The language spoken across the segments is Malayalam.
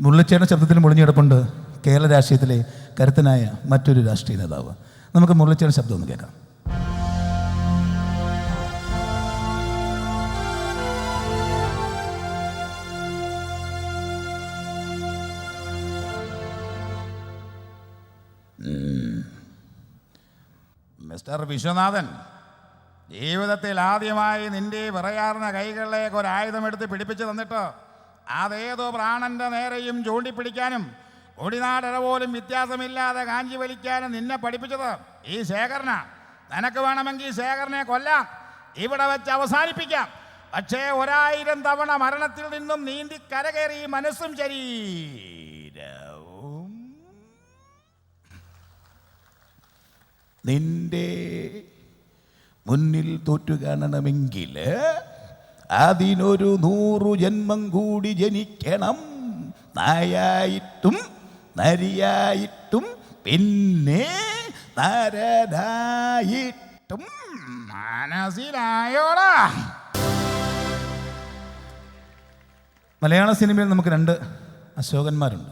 മുരളിച്ചേട്ടൻ ശബ്ദത്തിൽ മുളിഞ്ഞിടപ്പുണ്ട് കേരള രാഷ്ട്രീയത്തിലെ കരുത്തനായ മറ്റൊരു രാഷ്ട്രീയ നേതാവ്. നമുക്ക് മുരളിച്ചേട്ടൻ ശബ്ദം ഒന്ന് കേൾക്കാം. മിസ്റ്റർ വിശ്വനാഥൻ ജീവിതത്തിൽ ആദ്യമായി നിന്റെ വിറയാറിന കൈകളിലേക്ക് ഒരു ആയുധമെടുത്ത് പിടിപ്പിച്ചു തന്നിട്ട്? അതേതോ പ്രാണന്റെ നേരെയും ചൂണ്ടിപ്പിടിക്കാനും ഒടിനാടര പോലും വ്യത്യാസമില്ലാതെ കാഞ്ചി വലിക്കാനും നിന്നെ പഠിപ്പിച്ചത് ഈ ശേഖരന. നിനക്ക് വേണമെങ്കിൽ ശേഖരനെ കൊല്ലാം. ഇവിടെ വെച്ച് അവസാനിപ്പിക്കാം. പക്ഷേ ഒരായിരം തവണ മരണത്തിൽ നിന്നും നീന്തി കരകയറി മനസ്സും ശരീരവും. നിന്റെ മുന്നിൽ തോറ്റു കാണണമെങ്കിൽ അതിനൊരു നൂറു ജന്മം കൂടി ജനിക്കണം. നായായിട്ടും നരിയായിട്ടും പിന്നെ നരനായിട്ടും മനസ്സിലായോടാ മലയാള സിനിമയിൽ നമുക്ക് രണ്ട് അശോകന്മാരുണ്ട്.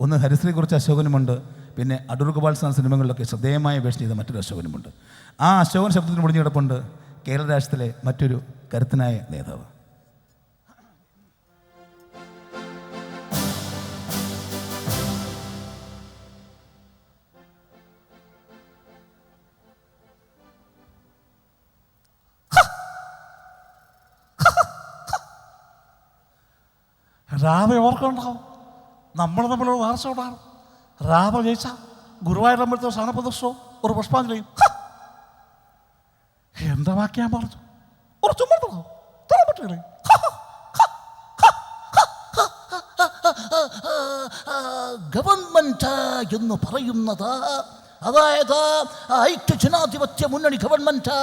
ഒന്ന് ഹരിശ്രീ കുറിച്ച് അശോകനുമുണ്ട്. പിന്നെ അടൂർ ഗോപാൽ സാർ സിനിമകളിലൊക്കെ ശ്രദ്ധേയമായ വേഷം ചെയ്ത മറ്റൊരു അശോകനുമുണ്ട്. ആ അശോകൻ ശബ്ദത്തിന് മുടിഞ്ഞു കിടപ്പുണ്ട്. കേരള രാഷ്ട്രത്തിലെ മറ്റൊരു കരുത്തനായ നേതാവ്. രാമ ഓർക്കുണ്ടാവും നമ്മൾ തമ്മിലുള്ള വാർച്ച ഉണ്ടാകും. രാമ ജയിച്ച ഗുരുവായൂർ അമ്പലത്തെ സ്ഥാനപ്രദർശനവും ഒരു പുഷ്പാഞ്ജലിയും! എന്താ ബാക്കി ഞാൻ പറഞ്ഞു കുറച്ചും പറഞ്ഞു ഗവൺമെന്റ് എന്ന് പറയുന്നത് അതായത് ഐക്യജനാധിപത്യ മുന്നണി ഗവൺമെന്റ്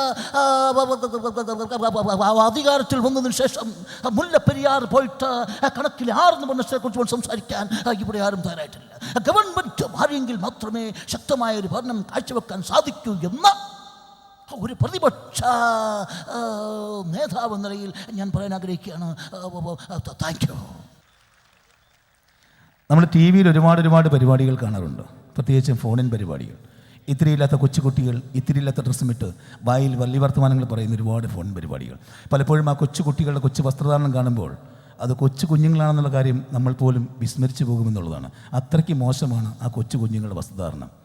അധികാരത്തിൽ വന്നതിന് ശേഷം മുല്ലപ്പെരിയാർ പോയിട്ട് കണക്കിൽ ആർന്ന് മനസ്സിനെ കുറിച്ച് സംസാരിക്കാൻ ഇവിടെ ആരും തയ്യാറായിട്ടില്ല ഗവൺമെന്റ് മാറിയെങ്കിൽ മാത്രമേ ശക്തമായ ഒരു ഭരണം കാഴ്ചവെക്കാൻ സാധിക്കൂ എന്ന് ഒരു പ്രതിപക്ഷ നേതാവ് എന്ന നിലയിൽ ഞാൻ പറയാൻ ആഗ്രഹിക്കുകയാണ്. Thank you. നമ്മൾ ടി വിയിൽ ഒരുപാട് ഒരുപാട് പരിപാടികൾ കാണാറുണ്ട്. പ്രത്യേകിച്ചും ഫോണിൻ പരിപാടികൾ. ഇത്തിരിയില്ലാത്ത കൊച്ചുകുട്ടികൾ ഇത്തിരിയില്ലാത്ത ഡ്രസ്സും ഇട്ട് വായിൽ വലിയ വർത്തമാനങ്ങൾ പറയുന്ന ഒരുപാട് ഫോൺ പരിപാടികൾ. പലപ്പോഴും ആ കൊച്ചുകുട്ടികളുടെ കൊച്ചു വസ്ത്രധാരണം കാണുമ്പോൾ അത് കൊച്ചു കുഞ്ഞുങ്ങളാണെന്നുള്ള കാര്യം നമ്മൾ പോലും വിസ്മരിച്ചു പോകുമെന്നുള്ളതാണ്. അത്രയ്ക്ക് മോശമാണ് ആ കൊച്ചു കുഞ്ഞുങ്ങളുടെ വസ്ത്രധാരണം.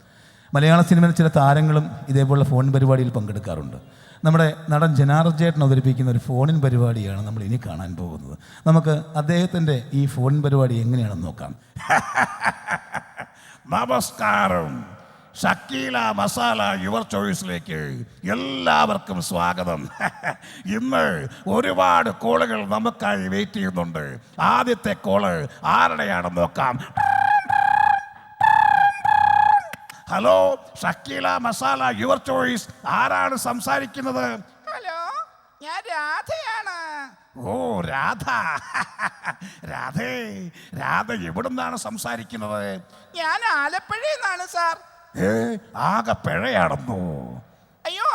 മലയാള സിനിമയിലെ ചില താരങ്ങളും ഇതേപോലുള്ള ഫോൺ പരിപാടിയിൽ പങ്കെടുക്കാറുണ്ട്. നമ്മുടെ നടൻ ജനാർജേട്ടൻ അവതരിപ്പിക്കുന്ന ഒരു ഫോണിൻ പരിപാടിയാണ് നമ്മൾ ഇനി കാണാൻ പോകുന്നത്. നമുക്ക് അദ്ദേഹത്തിന്റെ ഈ ഫോണിൻ പരിപാടി എങ്ങനെയാണെന്ന് നോക്കാം. നമസ്കാരം. ഷക്കീല മസാല യുവർ ചോയ്സിലേക്ക് എല്ലാവർക്കും സ്വാഗതം. ഇന്ന് ഒരുപാട് കോളുകൾ നമുക്കായി വെയിറ്റ് ചെയ്യുന്നുണ്ട്. ആദ്യത്തെ കോൾ ആരുടെയാണെന്ന് നോക്കാം. Hello Shakeela masala your choice ആരാണ് സംസാരിക്കുന്നത്? ഹലോ ഞാൻ രാധയാണ്. ഓ രാധ. രാധേ രാധ എവിടുന്നാണ് സംസാരിക്കുന്നത്? ഞാൻ ആലപ്പുഴയിൽ നിന്നാണ് സാർ. ഏ ആകെ പിഴയാണെന്നോ?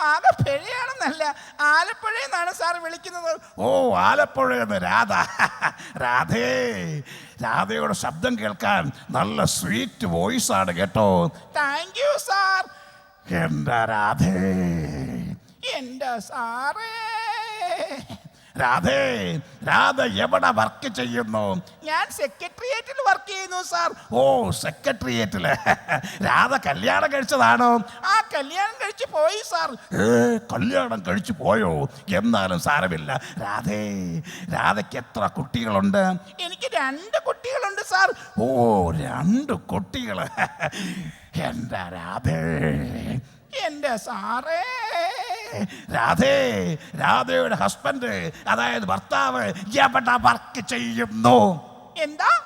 ആകെ പിഴയാണെന്നല്ല ആലപ്പുഴയിൽ നിന്നാണ് സാർ വിളിക്കുന്നത്. ഓ ആലപ്പുഴയെന്ന് രാധ. രാധേ രാധയുടെ ശബ്ദം കേൾക്കാൻ നല്ല സ്വീറ്റ് വോയിസ് ആണ് കേട്ടോ. താങ്ക് യു സാർ എന്താ രാധേ? എന്താ സാറേ? രാധേ രാധ എവിടെ വർക്ക് ചെയ്യുന്നു? ഞാൻ സെക്രട്ടേറിയറ്റിൽ വർക്ക് ചെയ്യുന്നു സാർ ഓ സെക്രട്ടേറിയറ്റിൽ രാധ കല്യാണം കഴിച്ചതാണോ? ആ കല്യാണം കഴിച്ചു പോയി സാർ ഏ കല്യാണം കഴിച്ചു പോയോ? എന്നാലും സാരമില്ല. രാധേ രാധയ്ക്ക് എത്ര കുട്ടികളുണ്ട്? എനിക്ക് രണ്ട് കുട്ടികളുണ്ട് സാർ ഓ രണ്ട് കുട്ടികൾ എന്താ രാധേ? എന്റെ സാറേ രാധേ രാധയുടെ ഹസ്ബൻഡ് അതായത് ഭർത്താവ് എവിടെ വർക്ക് ചെയ്യുന്നു. എന്താ?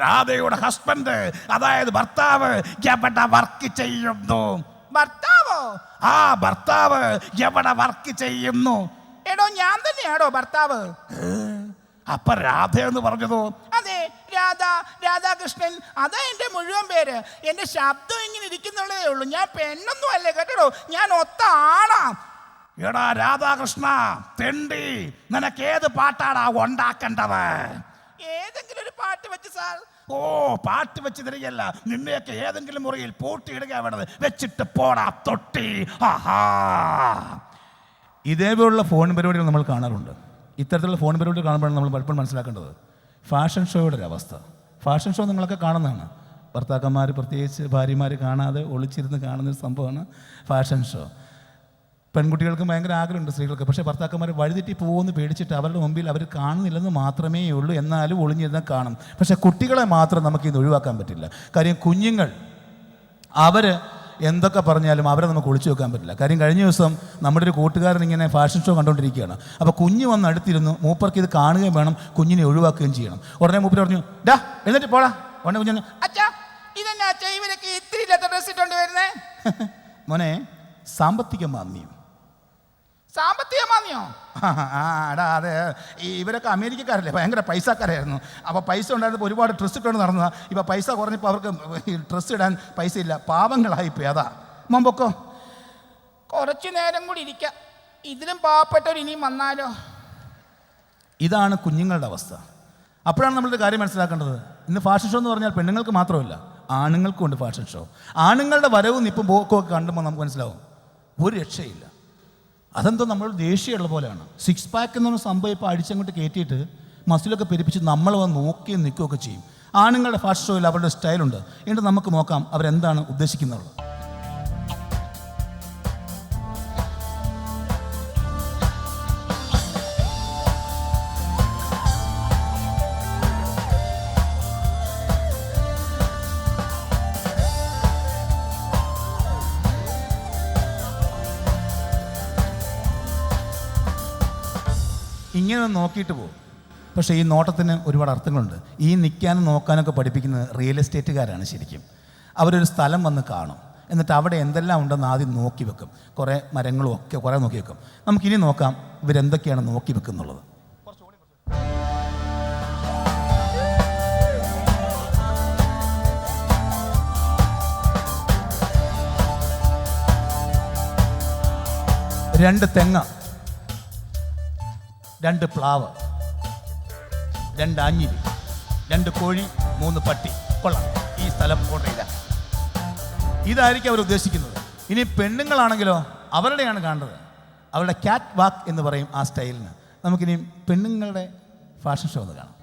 രാധയുടെ ഹസ്ബൻഡ് അതായത് ഭർത്താവ് എവിടെ വർക്ക് ചെയ്യുന്നു. ഭർത്താവോ? ആ ഭർത്താവ് എവിടെ വർക്ക് ചെയ്യുന്നു. എടോ ഞാൻ തന്നെയാണോ ഭർത്താവ്? അപ്പൊ രാധ എന്ന് പറഞ്ഞതോ? അതെ. രാധ രാധാകൃഷ്ണൻ അതാ എന്റെ മുഴുവൻ പേര്. എന്റെ ശബ്ദം ഇങ്ങനെ ഇരിക്കുന്നുള്ളതേ ഉള്ളൂ. ഞാൻ പെണ്ണൊന്നും അല്ലേ കേട്ടോ ഞാൻ ഒത്ത ആണാ എടാ രാധാകൃഷ്ണ തെണ്ടി. നിനക്ക് ഏത് പാട്ടാടാ ഉണ്ടാക്കേണ്ടത്? ഏതെങ്കിലും ഒരു പാട്ട് വെച്ച് സാർ. ഓ പാട്ട് വെച്ച് തരികയല്ല നിന്നെയൊക്കെ ഏതെങ്കിലും മുറിയിൽ പൂട്ടിയിടുക വേണത് വെച്ചിട്ട് പോടാ തൊട്ടി. ആഹാ. ഇതേപോലുള്ള ഫോൺ പരിപാടികൾ നമ്മൾ കാണാറുണ്ട്. ഇത്തരത്തിലുള്ള ഫോൺ പരിപാടികൾ കാണുമ്പോഴാണ് നമ്മൾ പലപ്പോഴും മനസ്സിലാക്കേണ്ടത്. ഫാഷൻ ഷോയുടെ ഒരു അവസ്ഥ. ഫാഷൻ ഷോ നിങ്ങളൊക്കെ കാണുന്നതാണ്. ഭർത്താക്കന്മാർ പ്രത്യേകിച്ച് ഭാര്യമാർ കാണാതെ ഒളിച്ചിരുന്ന് കാണുന്ന ഒരു സംഭവമാണ് ഫാഷൻ ഷോ. പെൺകുട്ടികൾക്ക് ഭയങ്കര ആഗ്രഹമുണ്ട് സ്ത്രീകൾക്ക്. പക്ഷേ ഭർത്താക്കന്മാർ വഴിതെറ്റി പോകുമെന്ന് പേടിച്ചിട്ട് അവരുടെ മുമ്പിൽ അവർ കാണുന്നില്ലെന്ന് മാത്രമേ ഉള്ളൂ. എന്നാലും ഒളിഞ്ഞിരുന്നാൽ കാണും. പക്ഷേ കുട്ടികളെ മാത്രം നമുക്ക് ഇത് ഒഴിവാക്കാൻ പറ്റില്ല. കാര്യം കുഞ്ഞുങ്ങൾ അവർ എന്തൊക്കെ പറഞ്ഞാലും അവരെ നമുക്ക് ഒളിച്ചു വെക്കാൻ പറ്റില്ല. കാര്യം കഴിഞ്ഞ ദിവസം നമ്മുടെ ഒരു കൂട്ടുകാരൻ ഇങ്ങനെ ഫാഷൻ ഷോ കണ്ടുകൊണ്ടിരിക്കുകയാണ് അപ്പോൾ കുഞ്ഞ് വന്ന് അടുത്തിരുന്നു മൂപ്പർക്ക് ഇത് കാണുകയും വേണം കുഞ്ഞിനെ ഒഴിവാക്കുകയും ചെയ്യണം. ഉടനെ മൂപ്പർ പറഞ്ഞു ഡാ എന്നിട്ട് പോടാ. ഉടനെ കുഞ്ഞു അച്ഛാ ഇതെന്നാ അച്ഛാ ഇവരൊക്കെ ഇത്തിരി ഡ്രസ് ഇട്ടുകൊണ്ട് വരുന്നേ? മോനെ സാമ്പത്തിക മാന്യം സാമ്പത്തിക മാന്യോ ആടാ അതെ. ഇവരൊക്കെ അമേരിക്കക്കാരല്ലേ? ഭയങ്കര പൈസക്കാരായിരുന്നു. അപ്പോൾ പൈസ ഉണ്ടായിരുന്നപ്പോൾ ഒരുപാട് ഡ്രസ്സ് ഇട്ടുകൊണ്ട് നടന്നതാ. ഇപ്പോൾ പൈസ കുറഞ്ഞപ്പോൾ അവർക്ക് ഡ്രസ്സ് ഇടാൻ പൈസ ഇല്ല. പാവങ്ങളായിപ്പോയി. അതാ. മുമ്പൊക്കോ? കുറച്ചു നേരം കൂടി ഇരിക്കാം. ഇതിലും പാവപ്പെട്ടവർ ഇനിയും വന്നാലോ? ഇതാണ് കുഞ്ഞുങ്ങളുടെ അവസ്ഥ. അപ്പോഴാണ് നമ്മളൊരു കാര്യം മനസ്സിലാക്കേണ്ടത്. ഇന്ന് ഫാഷൻ ഷോ എന്ന് പറഞ്ഞാൽ പെണ്ണുങ്ങൾക്ക് മാത്രമല്ല ആണുങ്ങൾക്കും ഉണ്ട് ഫാഷൻ ഷോ ആണുങ്ങളുടെ വരവും നിപ്പും പോക്കും ഒക്കെ കണ്ടുമ്പോൾ നമുക്ക് മനസ്സിലാവും. ഒരു രക്ഷയില്ല. അതെന്തോ നമ്മൾ ദേഷ്യമുള്ള പോലെയാണ്. സിക്സ് പാക്ക് എന്ന് പറഞ്ഞ സംഭവം ഇപ്പോൾ അടിച്ചങ്ങോട്ട് കയറ്റിയിട്ട് മസിലൊക്കെ പെരുപ്പിച്ച് നമ്മൾ വന്ന് നോക്കുകയും നിൽക്കുകയൊക്കെ ചെയ്യും. ആണുങ്ങളുടെ ഫാഷൻ ഷോയിൽ അവരുടെ സ്റ്റൈലുണ്ട് എന്നിട്ട് നമുക്ക് നോക്കാം അവരെന്താണ് ഉദ്ദേശിക്കുന്നത് ഇങ്ങനെ നോക്കിയിട്ട് പോകും പക്ഷേ ഈ നോട്ടത്തിന് ഒരുപാട് അർത്ഥങ്ങളുണ്ട്. ഈ നിൽക്കാനും നോക്കാനൊക്കെ പഠിപ്പിക്കുന്നത് റിയൽ എസ്റ്റേറ്റുകാരാണ് ശരിക്കും. അവരൊരു സ്ഥലം വന്ന് കാണും. എന്നിട്ട് അവിടെ എന്തെല്ലാം ഉണ്ടെന്ന് ആദ്യം നോക്കി വെക്കും. കുറേ മരങ്ങളും ഒക്കെ കുറേ നോക്കി വെക്കും. നമുക്കിനി നോക്കാം ഇവരെന്തൊക്കെയാണ് നോക്കി വെക്കുന്നുള്ളത്. രണ്ട് തെങ്ങ. രണ്ട് പ്ലാവ് രണ്ട് അഞ്ഞിരി രണ്ട് കോഴി മൂന്ന് പട്ടി. കൊള്ളാം. ഈ സ്ഥലം കൊണ്ടില്ല ഇതായിരിക്കും അവർ ഉദ്ദേശിക്കുന്നത്. ഇനി പെണ്ണുങ്ങളാണെങ്കിലോ അവരുടെയാണ് കാണുന്നത്. അവരുടെ ക്യാറ്റ് വാക്ക് എന്ന് പറയും ആ സ്റ്റൈലിന് നമുക്കിനി പെണ്ണുങ്ങളുടെ ഫാഷൻ ഷോ ഒന്ന് കാണാം.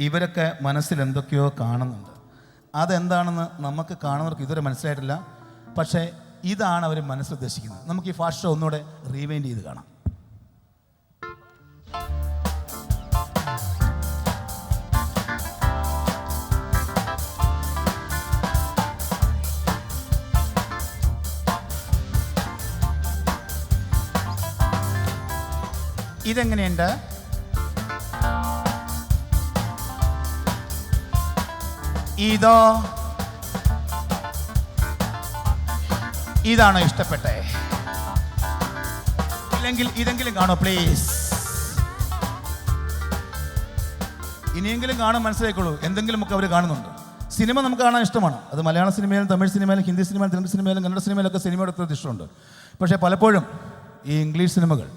ഇവരൊക്കെ മനസ്സിൽ എന്തൊക്കെയോ കാണുന്നുണ്ട്. അതെന്താണെന്ന് നമുക്ക് കാണുന്നവർക്ക് ഇതുവരെ മനസ്സിലായിട്ടില്ല. പക്ഷേ ഇതാണ് അവർ മനസ്സുദ്ദേശിക്കുന്നത് നമുക്ക് ഈ ഫാസ്റ്റ് ഷോ ഒന്നുകൂടെ റീവൈൻഡ് ചെയ്ത് കാണാം. ഇതെങ്ങനെയുണ്ട്? ഇതോ. ഇതാണോ ഇഷ്ടപ്പെട്ടേ? ഇല്ലെങ്കിൽ ഇതെങ്കിലും കാണോ പ്ലീസ് ഇനിയെങ്കിലും കാണാൻ എന്തെങ്കിലും ഒക്കെ അവർ കാണുന്നുണ്ട്. സിനിമ നമുക്ക് കാണാൻ ഇഷ്ടമാണ്. അത് മലയാള സിനിമയിലും തമിഴ് സിനിമയിലും ഹിന്ദി സിനിമയിലും തെലുങ്ക് സിനിമയിലും കന്നഡ സിനിമയിലൊക്കെ സിനിമയുടെ അത്ര ഇഷ്ടമുണ്ട് പക്ഷേ പലപ്പോഴും ഈ ഇംഗ്ലീഷ് സിനിമകൾ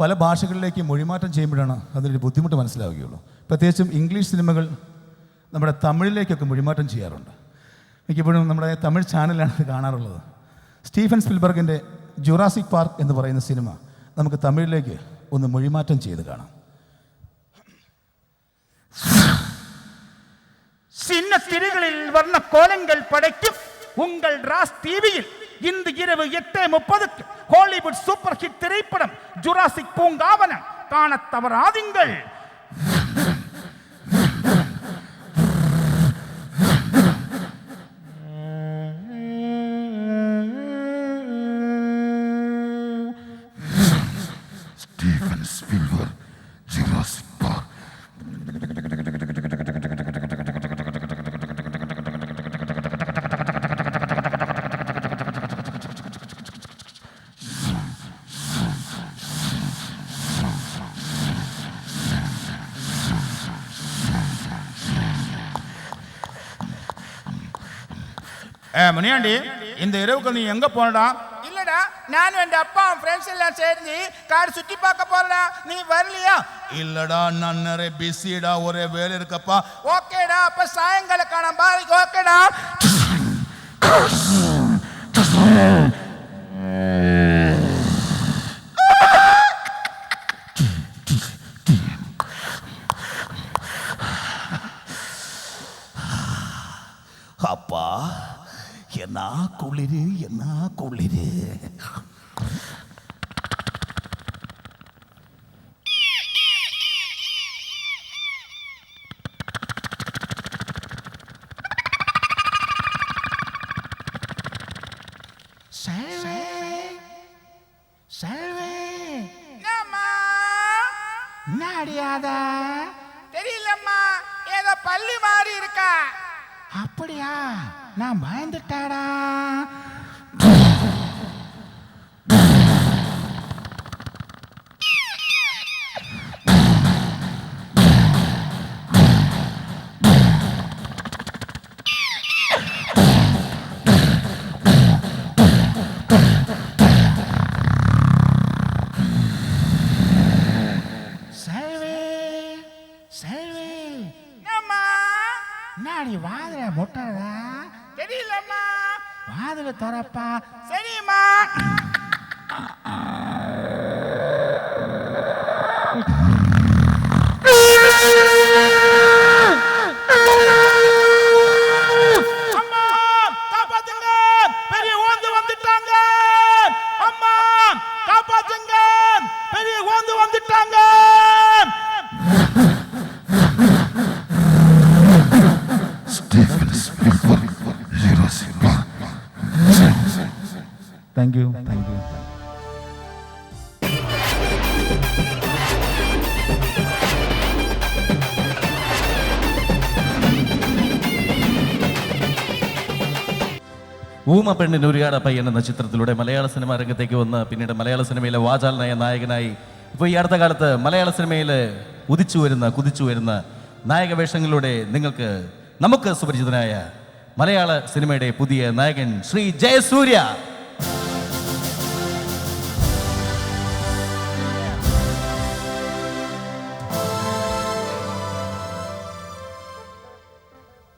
പല ഭാഷകളിലേക്ക് മൊഴിമാറ്റം ചെയ്യുമ്പോഴാണ് അതിനൊരു ബുദ്ധിമുട്ട് മനസ്സിലാവുകയുള്ളൂ. പ്രത്യേകിച്ചും ഇംഗ്ലീഷ് സിനിമകൾ നമ്മുടെ തമിഴിലേക്കൊക്കെ മൊഴിമാറ്റം ചെയ്യാറുണ്ട് മിക്കപ്പോഴും നമ്മുടെ തമിഴ് ചാനലാണ് ഇത് കാണാറുള്ളത് സ്റ്റീഫൻ സ്പിൽബർഗിൻ്റെ ജുറാസിക് പാർക്ക് എന്ന് പറയുന്ന സിനിമ നമുക്ക് തമിഴിലേക്ക് ഒന്ന് മൊഴിമാറ്റം ചെയ്ത് കാണാം சின்ன திரைகளில் வர்ண கோலங்கள் படைக்கும் உங்கள் ராஸ் டிவியில் இந்த இரவு எட்டு முப்பதுக்கு ஹாலிவுட் சூப்பர் ஹிட் திரைப்படம் ஜுராசிக் பூங்காவனம் காணத் தவறாதீங்கள் Steven Spielberg, Jurassic Park. Muniyandi இந்த இரவுக்கு நீ எங்க போனடா இல்லடா நான் வேண்டாம் எல்லாம் சேர்ந்து காடு சுத்தி பார்க்க போறடா. நீ வரலையா? இல்லடா நான் நிறைய பிஸிடா ஒரே வேலை இருக்கப்பா. ஓகேடா அப்ப சாயங்காலம் காணாம பாருங்க ஓகேடா. அப்பா என்ன குளிரு என்ன குளிரு? செல்வே செல்வே அடியாத தெரியலம்மா. ஏதோ பள்ளி மாறி இருக்கா? அப்படியா? நான் பயந்துட்டாடா செல்வி செல்வி அம்மா கண்ணாடி வாதுல முட்டதா தெரியலம்மா. வாதுல தரப்பா சரிம்மா. താങ്ക് യു താങ്ക് യു ഊമ പെണ്ണിന് ഒരുകാട പയ്യൻ എന്ന ചിത്രത്തിലൂടെ മലയാള സിനിമാ രംഗത്തേക്ക് വന്ന് പിന്നീട് മലയാള സിനിമയിലെ വാചാലനായ നായകനായി ഇപ്പോൾ ഈ അടുത്ത കാലത്ത് മലയാള സിനിമയിൽ ഉദിച്ചു വരുന്ന കുതിച്ചു വരുന്ന നായക വേഷങ്ങളിലൂടെ നിങ്ങൾക്ക് നമുക്ക് സുപരിചിതനായ മലയാള സിനിമയുടെ പുതിയ നായകൻ ശ്രീ ജയസൂര്യ.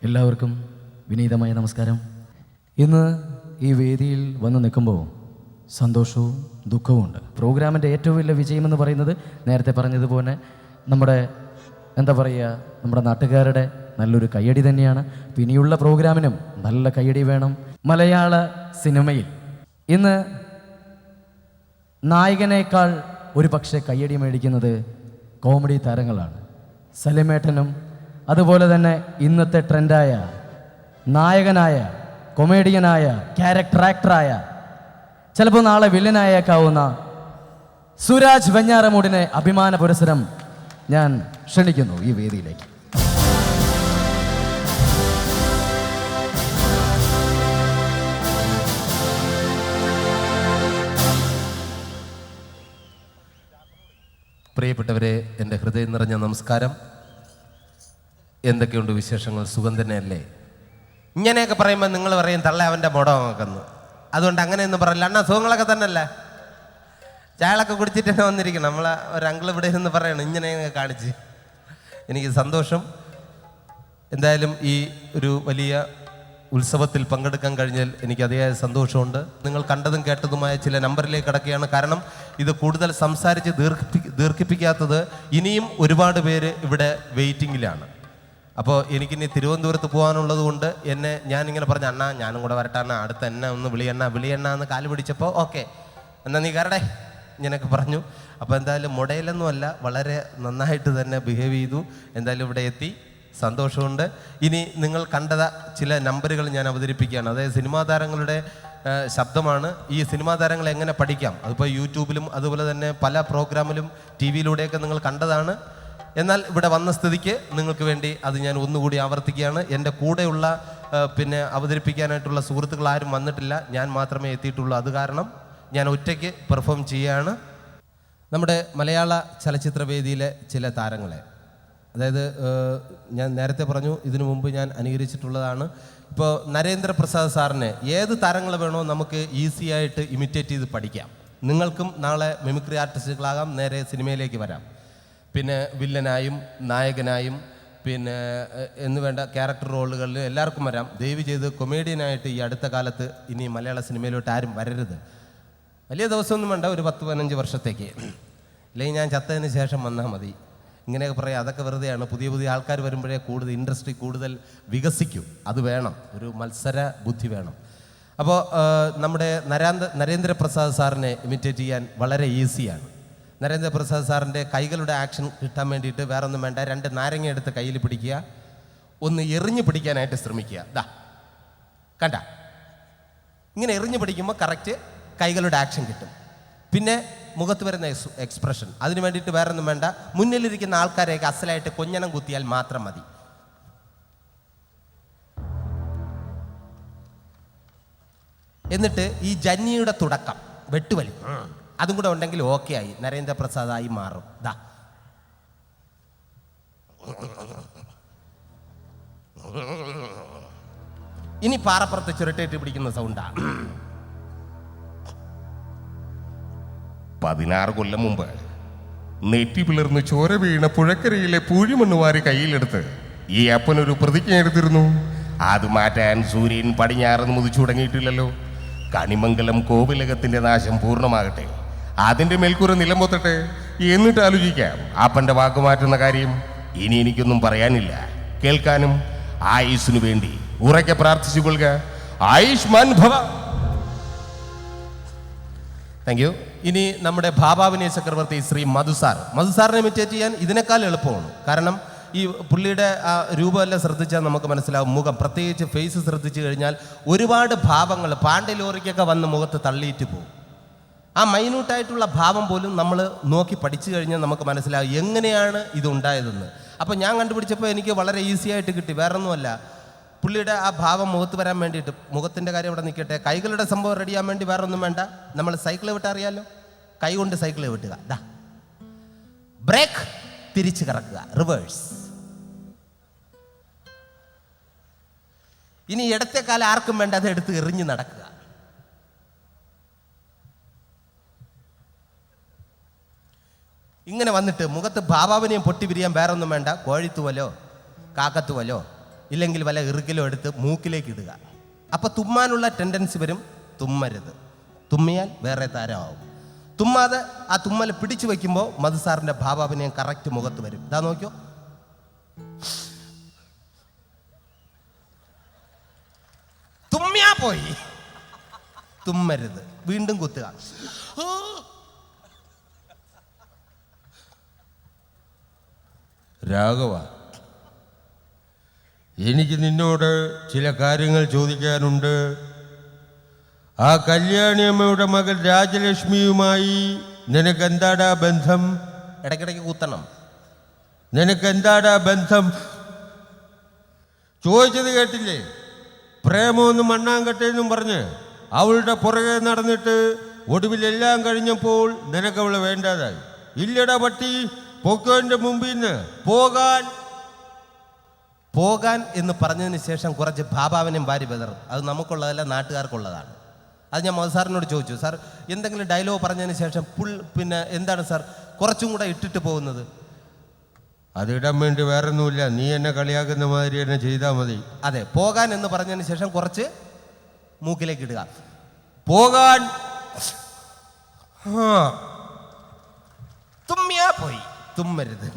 എല്ലാവർക്കും വിനീതമായ നമസ്കാരം. ഇന്ന് ഈ വേദിയിൽ വന്ന് നിൽക്കുമ്പോൾ സന്തോഷവും ദുഃഖവും ഉണ്ട്. പ്രോഗ്രാമിന്റെ ഏറ്റവും വലിയ വിജയമെന്ന് പറയുന്നത് നേരത്തെ പറഞ്ഞതുപോലെ നമ്മുടെ എന്താ പറയുക നമ്മുടെ നാട്ടുകാരുടെ നല്ലൊരു കയ്യടി തന്നെയാണ്. ഇനിയുള്ള പ്രോഗ്രാമിനും നല്ല കയ്യടി വേണം. മലയാള സിനിമയിൽ. ഇന്ന് നായകനേക്കാൾ ഒരു പക്ഷേ കയ്യടി മേടിക്കുന്നത് കോമഡി താരങ്ങളാണ്. സലിമേട്ടനും അതുപോലെ തന്നെ ഇന്നത്തെ ട്രെൻഡായ നായകനായ കൊമേഡിയനായ ക്യാരക്ടർ ആക്ടറായ ചിലപ്പോൾ നാളെ വില്ലനായേക്കാവുന്ന സുരാജ് വെഞ്ഞാറമൂടിനെ അഭിമാന പുരസരം ഞാൻ ക്ഷണിക്കുന്നു ഈ വേദിയിലേക്ക്. പ്രിയപ്പെട്ടവരെ എന്റെ ഹൃദയം നിറഞ്ഞ നമസ്കാരം. എന്തൊക്കെയുണ്ട് വിശേഷങ്ങൾ? സുഖം തന്നെയല്ലേ? ഇങ്ങനെയൊക്കെ പറയുമ്പോൾ നിങ്ങൾ പറയും തള്ള അവന്റെ മുടമാക്കുന്നു അതുകൊണ്ട് അങ്ങനെയൊന്നും പറയില്ല. അണ്ണാ സുഖങ്ങളൊക്കെ തന്നെയല്ലേ? ചായളൊക്കെ കുടിച്ചിട്ട് തന്നെ വന്നിരിക്കണം നമ്മളെ ഒരു അങ്കിൾ ഇവിടെ ഇരുന്ന് പറയണം ഇങ്ങനെ കാണിച്ച്. എനിക്ക് സന്തോഷം. എന്തായാലും ഈ ഒരു വലിയ ഉത്സവത്തിൽ പങ്കെടുക്കാൻ കഴിഞ്ഞാൽ എനിക്ക് അതിയായ സന്തോഷമുണ്ട്. നിങ്ങൾ കണ്ടതും കേട്ടതുമായ ചില നമ്പറിലേക്ക് കിടക്കുകയാണ്. കാരണം ഇത് കൂടുതൽ സംസാരിച്ച് ദീർഘിപ്പി ദീർഘിപ്പിക്കാത്തത് ഇനിയും ഒരുപാട് പേര് ഇവിടെ വെയിറ്റിങ്ങിലാണ്. അപ്പോൾ എനിക്കിനി തിരുവനന്തപുരത്ത് പോകാനുള്ളത് കൊണ്ട് എന്നെ ഞാനിങ്ങനെ പറഞ്ഞ അണ്ണാ ഞാനും കൂടെ വരട്ടെ അണ്ണാ അടുത്ത് എന്നെ ഒന്ന് വിളിയണ്ണ വിളിയണ്ണ എന്ന് കാൽ പിടിച്ചപ്പോൾ ഓക്കെ. എന്നാ നീ കരടേ ഇങ്ങനെയൊക്കെ പറഞ്ഞു. അപ്പോൾ എന്തായാലും മൊടയിലൊന്നുമല്ല വളരെ നന്നായിട്ട് തന്നെ ബിഹേവ് ചെയ്തു. എന്തായാലും ഇവിടെ എത്തി. സന്തോഷമുണ്ട്. ഇനി നിങ്ങൾ കണ്ടത ചില നമ്പറുകൾ ഞാൻ അവതരിപ്പിക്കുകയാണ്. അതായത് സിനിമാ താരങ്ങളുടെ ശബ്ദമാണ്. ഈ സിനിമാ താരങ്ങളെ എങ്ങനെ പഠിക്കാം? അതിപ്പോൾ യൂട്യൂബിലും അതുപോലെ തന്നെ പല പ്രോഗ്രാമിലും ടി വിയിലൂടെയൊക്കെ നിങ്ങൾ കണ്ടതാണ്. എന്നാൽ ഇവിടെ വന്ന സ്ഥിതിക്ക് നിങ്ങൾക്ക് വേണ്ടി അത് ഞാൻ ഒന്നുകൂടി ആവർത്തിക്കുകയാണ്. എന്റെ കൂടെയുള്ള പിന്നെ അവതരിപ്പിക്കാനായിട്ടുള്ള സുഹൃത്തുക്കൾ ആരും വന്നിട്ടില്ല. ഞാൻ മാത്രമേ എത്തിയിട്ടുള്ളൂ. അത് കാരണം ഞാൻ ഒറ്റയ്ക്ക് പെർഫോം ചെയ്യുകയാണ്. നമ്മുടെ മലയാള ചലച്ചിത്രവേദിയിലെ ചില താരങ്ങളെ. അതായത് ഞാൻ നേരത്തെ പറഞ്ഞു ഇതിനു മുമ്പ് ഞാൻ അനുകരിച്ചിട്ടുള്ളതാണ്. ഇപ്പോൾ നരേന്ദ്രപ്രസാദ് സാറിനെ ഏത് താരങ്ങൾ വേണോ നമുക്ക് ഈസി ആയിട്ട് ഇമിറ്റേറ്റ് ചെയ്ത് പഠിക്കാം. നിങ്ങൾക്കും നാളെ മിമിക്രി ആർട്ടിസ്റ്റുകളാകാം നേരെ സിനിമയിലേക്ക് വരാം. പിന്നെ വില്ലനായും നായകനായും പിന്നെ എന്ന് വേണ്ട ക്യാരക്ടർ റോളുകളിൽ എല്ലാവർക്കും വരാം. ദയവ് ചെയ്ത് കൊമേഡിയനായിട്ട് ഈ അടുത്ത കാലത്ത് ഇനി മലയാള സിനിമയിലോട്ട് ആരും വരരുത്. വലിയ ദിവസമൊന്നും വേണ്ട ഒരു പത്ത് പതിനഞ്ച് വർഷത്തേക്ക്. അല്ലെങ്കിൽ ഞാൻ ചത്തതിന് ശേഷം വന്നാൽ മതി. ഇങ്ങനെയൊക്കെ പറയാം. അതൊക്കെ വെറുതെയാണ്. പുതിയ പുതിയ ആൾക്കാർ വരുമ്പോഴേ കൂടുതൽ ഇൻഡസ്ട്രി കൂടുതൽ വികസിക്കും. അത് വേണം. ഒരു മത്സര ബുദ്ധി വേണം. അപ്പോൾ നമ്മുടെ നരാന്ത നരേന്ദ്രപ്രസാദ് സാറിനെ ഇമിറ്റേറ്റ് ചെയ്യാൻ വളരെ ഈസിയാണ്. നരേന്ദ്രപ്രസാദ് സാറിന്റെ കൈകളുടെ ആക്ഷൻ കിട്ടാൻ വേണ്ടിയിട്ട് വേറെ ഒന്നും വേണ്ട. രണ്ട് നാരങ്ങ എടുത്ത് കയ്യിൽ പിടിക്കുക. ഒന്ന് എറിഞ്ഞു പിടിക്കാനായിട്ട് ശ്രമിക്കുക. ദാ. കണ്ട. ഇങ്ങനെ എറിഞ്ഞു പിടിക്കുമ്പോൾ കറക്റ്റ് കൈകളുടെ ആക്ഷൻ കിട്ടും. പിന്നെ മുഖത്ത് വരുന്ന എക്സ് എക്സ്പ്രഷൻ അതിന് വേണ്ടിയിട്ട് വേറൊന്നും വേണ്ട. മുന്നിലിരിക്കുന്ന ആൾക്കാരെയൊക്കെ അസലായിട്ട് കൊഞ്ഞനം കുത്തിയാൽ മാത്രം മതി. എന്നിട്ട് ഈ ജന്നിയുടെ തുടക്കം വെട്ടുവലി. അതും കൂടെ ഉണ്ടെങ്കിൽ ഓക്കെ ആയി. നരേന്ദ്രപ്രസാദായി മാറും. ദാ. ഇനി പാറപ്പുറത്ത് ചുരുട്ടേറ്റ് പിടിക്കുന്ന സൗണ്ടാണ് പതിനാറ് കൊല്ലം മുമ്പ് നെറ്റി പിളർന്ന് ചോര വീണ പുഴക്കരയിലെ പൂഴിമണ്ണ് വാരി കയ്യിലെടുത്ത് ഈ അപ്പനൊരു പ്രതിജ്ഞ എടുത്തിരുന്നു. അത് മാറ്റാൻ സൂര്യൻ പടിഞ്ഞാറ് മുതിച്ചു തുടങ്ങിയിട്ടില്ലല്ലോ. കണിമംഗലം കോവിലകത്തിന്റെ നാശം പൂർണമാകട്ടെ. അതിന്റെ മേൽക്കൂര നിലംപൊത്തട്ടെ എന്നിട്ട് ആലോചിക്കാം. അപ്പന്റെ വാക്ക് മാറ്റുന്ന കാര്യം ഇനി എനിക്കൊന്നും പറയാനില്ല. കേൾക്കാനും ആയുസിനു വേണ്ടി ഉറക്കെ പ്രാർത്ഥിച്ചു കൊള്ളുക ആയുഷ്മാൻ ഭവ. താങ്ക് യു ഇനി നമ്മുടെ ഭാഭാവിനയ ചക്രവർത്തി ശ്രീ മധുസാർ മധുസാറിനെ ഇമിറ്റേറ്റ് ചെയ്യാൻ ഇതിനേക്കാൾ എളുപ്പമാണ്. കാരണം ഈ പുള്ളിയുടെ ആ രൂപമെല്ലാം ശ്രദ്ധിച്ചാൽ നമുക്ക് മനസ്സിലാവും. മുഖം പ്രത്യേകിച്ച് ഫേസ് ശ്രദ്ധിച്ചു കഴിഞ്ഞാൽ ഒരുപാട് ഭാവങ്ങൾ പാണ്ഡ്യ ലോറിക്കൊക്കെ വന്ന് മുഖത്ത് തള്ളിയിട്ട് പോകും. ആ മൈന്യൂട്ടായിട്ടുള്ള ഭാവം പോലും നമ്മൾ നോക്കി പഠിച്ചു കഴിഞ്ഞാൽ നമുക്ക് മനസ്സിലാവും എങ്ങനെയാണ് ഇതുണ്ടായതെന്ന് അപ്പോൾ ഞാൻ കണ്ടുപിടിച്ചപ്പോൾ എനിക്ക് വളരെ ഈസി ആയിട്ട് കിട്ടി. വേറൊന്നുമല്ല. പുള്ളിയുടെ ആ ഭാവം മുഖത്ത് വരാൻ വേണ്ടിയിട്ട് മുഖത്തിന്റെ കാര്യം ഇവിടെ നിൽക്കട്ടെ. കൈകളുടെ സംഭവം റെഡിയാൻ വേണ്ടി വേറെ ഒന്നും വേണ്ട. നമ്മൾ സൈക്കിൾ വിട്ടറിയാലോ കൈ കൊണ്ട് സൈക്കിൾ വിട്ടുക. ദാ. ബ്രേക്ക് തിരിച്ചു കറക്കുക. റിവേഴ്സ് ഇനി ഇടത്തെ കാലം ആർക്കും വേണ്ട അത് എടുത്ത് എറിഞ്ഞ് നടക്കുക. ഇങ്ങനെ വന്നിട്ട് മുഖത്ത് ഭാവാവിനെയും പൊട്ടി പിരിയാൻ വേറെ ഒന്നും വേണ്ട. കോഴിത്തുവലോ കാക്കത്തുവലോ ഇല്ലെങ്കിൽ വല്ല ഇറുകിലോ എടുത്ത് മൂക്കിലേക്ക് ഇടുക. അപ്പോൾ തുമ്മാനുള്ള ടെൻഡൻസി വരും തുമ്മരുത്. തുമ്മിയാൽ വേറെ താരമാവും. തുമ്മാതെ ആ തുമ്മൽ പിടിച്ചു വെക്കുമ്പോൾ മധുസാറിന്റെ ഭാവാഭിനയം കറക്റ്റ് മുഖത്ത് വരും. ഇതാ നോക്കിയോ? തുമ്മിയാ പോയി. തുമ്മരുത്. വീണ്ടും കുത്തുക. രാഘവ എനിക്ക് നിന്നോട് ചില കാര്യങ്ങൾ ചോദിക്കാനുണ്ട്. ആ കല്യാണിയമ്മയുടെ മകൾ രാജലക്ഷ്മിയുമായി നിനക്ക് എന്താടാ ബന്ധം? ഇടയ്ക്കിടയ്ക്ക് കൂത്തണം. നിനക്ക് എന്താടാ ബന്ധം? ചോദിച്ചത് കേട്ടില്ലേ? പ്രേമമൊന്നും മണ്ണാങ്കട്ടെന്നും പറഞ്ഞ് അവളുടെ പുറകെ നടന്നിട്ട് ഒടുവിലെല്ലാം കഴിഞ്ഞപ്പോൾ നിനക്കവളെ വേണ്ടതായി. വേണ്ടാതായി ഇല്ലടാ പട്ടി പൊക്കോന്റെ മുമ്പിൽ നിന്ന് പോകാൻ പോകാൻ എന്ന് പറഞ്ഞതിന് ശേഷം കുറച്ച് ഭാഭാവനും ഭാര്യ ബദറും അത് നമുക്കുള്ളതല്ല നാട്ടുകാർക്കുള്ളതാണ്. അത് ഞാൻ മോഹൻ സാറിനോട് ചോദിച്ചു സാർ എന്തെങ്കിലും ഡയലോഗ് പറഞ്ഞതിന് ശേഷം പുൾ പിന്നെ എന്താണ് സാർ കുറച്ചും കൂടെ ഇട്ടിട്ട് പോകുന്നത്? അതിടാൻ വേണ്ടി വേറൊന്നുമില്ല നീ എന്നെ കളിയാക്കുന്ന മാതിരി എന്നെ ചെയ്താൽ മതി. അതെ പോകാൻ എന്ന് പറഞ്ഞതിന് ശേഷം കുറച്ച് മൂക്കിലേക്ക് ഇടുക. പോകാൻ. തുമ്മിയാ പോയി. തുമ്മരുത്.